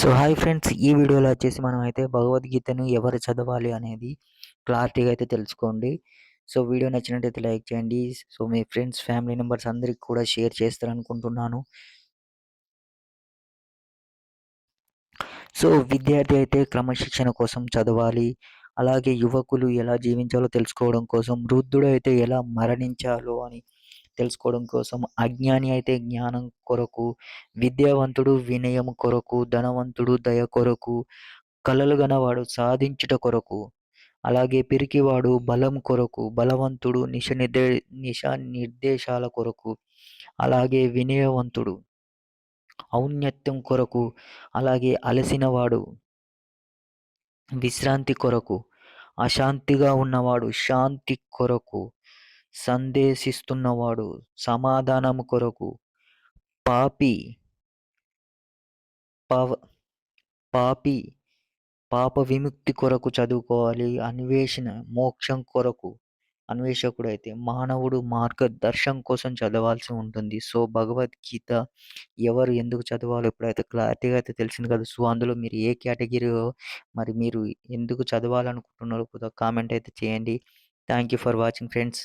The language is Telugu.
So hi friends. ఈ వీడియోలో వచ్చేసి మనం అయితే భగవద్గీతను ఎవరు చదవాలి అనేది క్లారిటీగా అయితే తెలుసుకోండి. సో వీడియో నచ్చినట్టయితే లైక్ చేయండి. సో మీ ఫ్రెండ్స్ ఫ్యామిలీ మెంబర్స్ అందరికి కూడా షేర్ చేస్తారనుకుంటున్నాను. సో విద్యార్థి అయితే క్రమశిక్షణ కోసం చదవాలి. అలాగే యువకులు ఎలా జీవించాలో తెలుసుకోవడం కోసం వృద్ధుడు అయితే ఎలా మరణించాలో అని తెలుసుకోవడం కోసం అజ్ఞాని అయితే జ్ఞానం కొరకు విద్యావంతుడు వినయం కొరకు ధనవంతుడు దయ కొరకు కలలు గనవాడు సాధించుట కొరకు అలాగే పిరికివాడు బలం కొరకు బలవంతుడు నిష నిర్దే నిష నిర్దేశాల కొరకు అలాగే వినయవంతుడు ఔన్నత్యం కొరకు అలాగే అలసినవాడు విశ్రాంతి కొరకు అశాంతిగా ఉన్నవాడు శాంతి కొరకు సందేశిస్తున్నవాడు సమాధానము కొరకు పాపి పవ పాపి పాప విముక్తి కొరకు చదువుకోవాలి అన్వేషణ మోక్షం కొరకు అన్వేషకుడు అయితే మానవుడు మార్గదర్శనం కోసం చదవాల్సి ఉంటుంది. సో భగవద్గీత ఎవరు ఎందుకు చదవాలో ఇప్పుడైతే క్లారిటీగా అయితే తెలిసింది కదా. సో అందులో మీరు ఏ కేటగిరీలో మరి మీరు ఎందుకు చదవాలనుకుంటున్నారో కామెంట్ అయితే చేయండి. Thank you for watching friends.